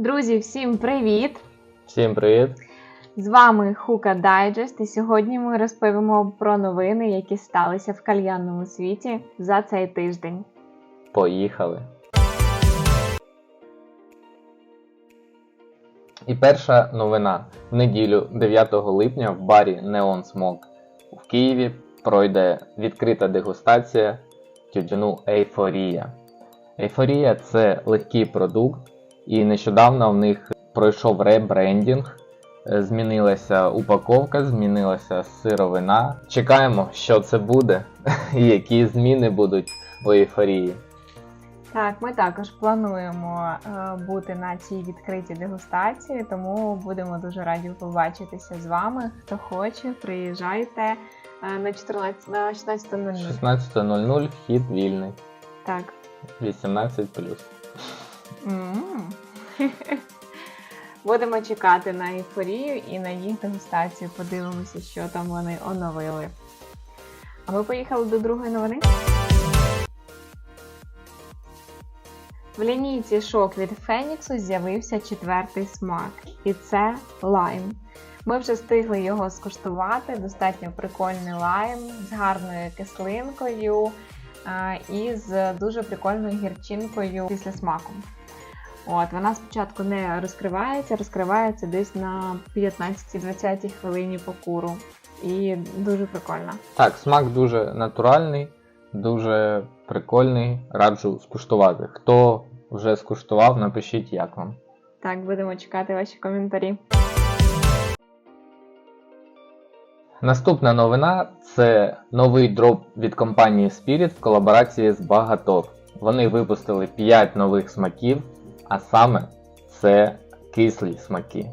Друзі, всім привіт! Всім привіт! З вами Хука Дайджест, і сьогодні ми розповімо про новини, які сталися в кальянному світі за цей тиждень. Поїхали! І перша новина. В неділю 9 липня в барі Neon Smoke в Києві пройде відкрита дегустація тютюну Ейфорія. Ейфорія це легкий продукт, і нещодавно в них пройшов ребрендінг. Е, Змінилася упаковка, змінилася сировина. Чекаємо, що це буде і які зміни будуть у ейфорії. Так, ми також плануємо е, бути на цій відкритій дегустації, тому будемо дуже раді побачитися з вами. Хто хоче, приїжджайте е, на 14 на 16.00. 16.00 вхід вільний. Так. 18 М. Будемо чекати на ейфорію і на їх дегустацію. Подивимося, що там вони оновили. А ми поїхали до другої новини. В лінійці шок від Феніксу з'явився четвертий смак, і це лайм. Ми вже встигли його скуштувати. Достатньо прикольний лайм з гарною кислинкою і з дуже прикольною гірчинкою після смаку. От, вона спочатку не розкривається, розкривається десь на 15-20 хвилині по куру. І дуже прикольно. Так, смак дуже натуральний, дуже прикольний. Раджу скуштувати. Хто вже скуштував, напишіть, як вам. Так, будемо чекати ваші коментарі. Наступна новина це новий дроп від компанії Spirit в колаборації з Багатор. Вони випустили 5 нових смаків, а саме це кислі смаки.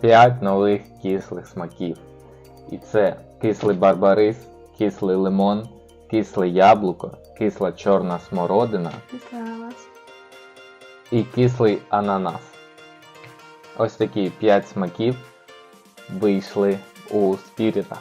5 нових кислих смаків. І це кислий барбарис, кислий лимон, кисле яблуко, кисла чорна смородина і кислий ананас. Ось такі 5 смаків вийшли у спіріта.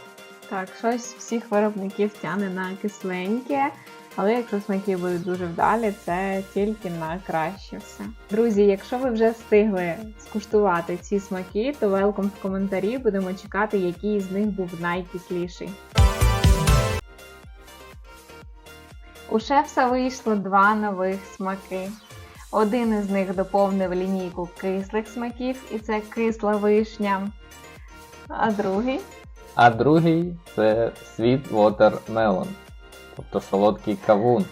Так, щось всіх виробників тягне на кисленьке, але якщо смаки будуть дуже вдалі, це тільки на краще все. Друзі, якщо ви вже встигли скуштувати ці смаки, то велком в коментарі будемо чекати, який з них був найкисліший. У шефса вийшло два нових смаки. Один із них доповнив лінійку кислих смаків, і це кисла вишня. А другий А другий це Sweet Watermelon, тобто солодкий кавун.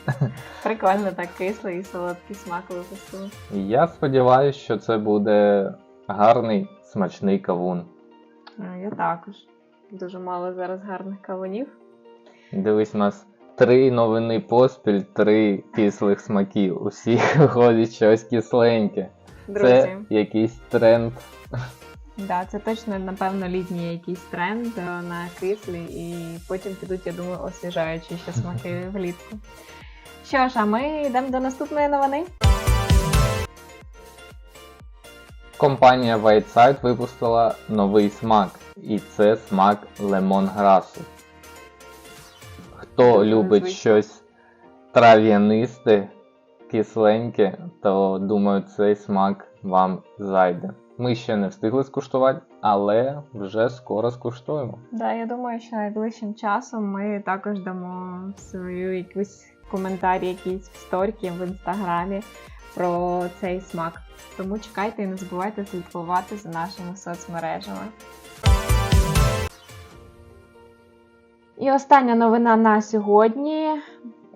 Прикольно так кислий і солодкий смак випустили. Я сподіваюся, що це буде гарний смачний кавун. Я також. Дуже мало зараз гарних кавунів. Дивись, у нас три новини поспіль, три кислих смаків. Усіх виходить щось кисленьке. Друзі, Це якийсь тренд. Да, це точно, напевно, літній якийсь тренд е, на кислі, і потім підуть, я думаю, освіжаючі ще смаки влітку. Що ж, а ми йдемо до наступної новини. Компанія Whiteside випустила новий смак, і це смак лемонграсу. Хто любить щось трав'янисте, кисленьке, то думаю, цей смак вам зайде. Ми ще не встигли скуштувати, але вже скоро скуштуємо. Да, я думаю, що найближчим часом ми також дамо свою якусь коментар, якийсь в сторіки в інстаграмі про цей смак. Тому чекайте і не забувайте слідкувати за нашими соцмережами. І остання новина на сьогодні.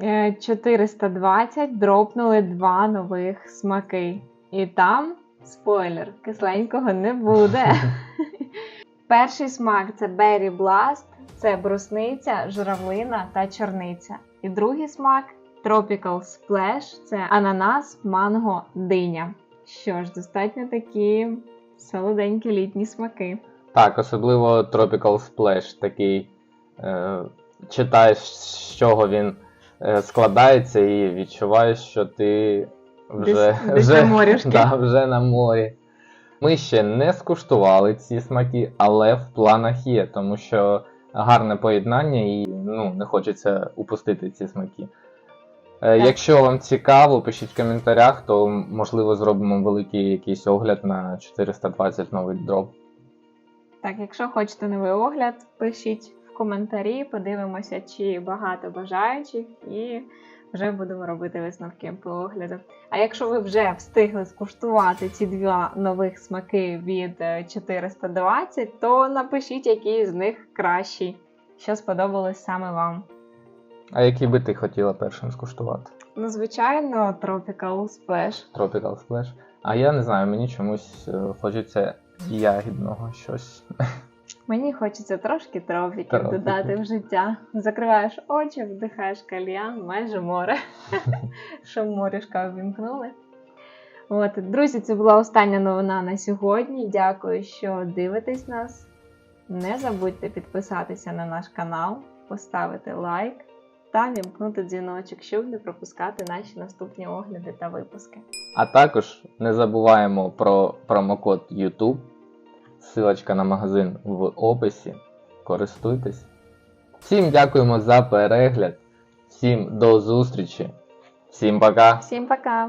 Е, 420 дропнули два нових смаки. І там, спойлер, кисленького не буде. Перший смак це Berry Blast, це брусниця, журавлина та чорниця. І другий смак Tropical Splash, це ананас, манго, диня. Що ж, достатньо такі солоденькі літні смаки. Так, особливо Tropical Splash такий. Е, читаєш, з чого він е, складається, і відчуваєш, що ти вже, Десь- десь вже, на морюшки. да, вже на морі. Ми ще не скуштували ці смаки, але в планах є, тому що гарне поєднання і ну, не хочеться упустити ці смаки. Е, Так. Якщо вам цікаво, пишіть в коментарях, то можливо зробимо великий якийсь огляд на 420 новий дроп. Так, якщо хочете новий огляд, пишіть в коментарі, подивимося, чи багато бажаючих, і вже будемо робити висновки по огляду. А якщо ви вже встигли скуштувати ці два нових смаки від е, 420, то напишіть, який з них кращий, що сподобалось саме вам. А який би ти хотіла першим скуштувати? Ну, звичайно, Tropical Splash. Tropical Splash? А я не знаю, мені чомусь е, хочеться ягідного щось. Мені хочеться трошки тропіків Тропіків. додати в життя. Закриваєш очі, вдихаєш кальян, майже море. Що морішка ввімкнули. От, друзі, це була остання новина на сьогодні. Дякую, що дивитесь нас. Не забудьте підписатися на наш канал, поставити лайк та вімкнути дзвіночок, щоб не пропускати наші наступні огляди та випуски. А також не забуваємо про промокод YouTube. Силочка на магазин в описі. Користуйтесь. Всім дякуємо за перегляд. Всім до зустрічі. Всім пока! Всім пока!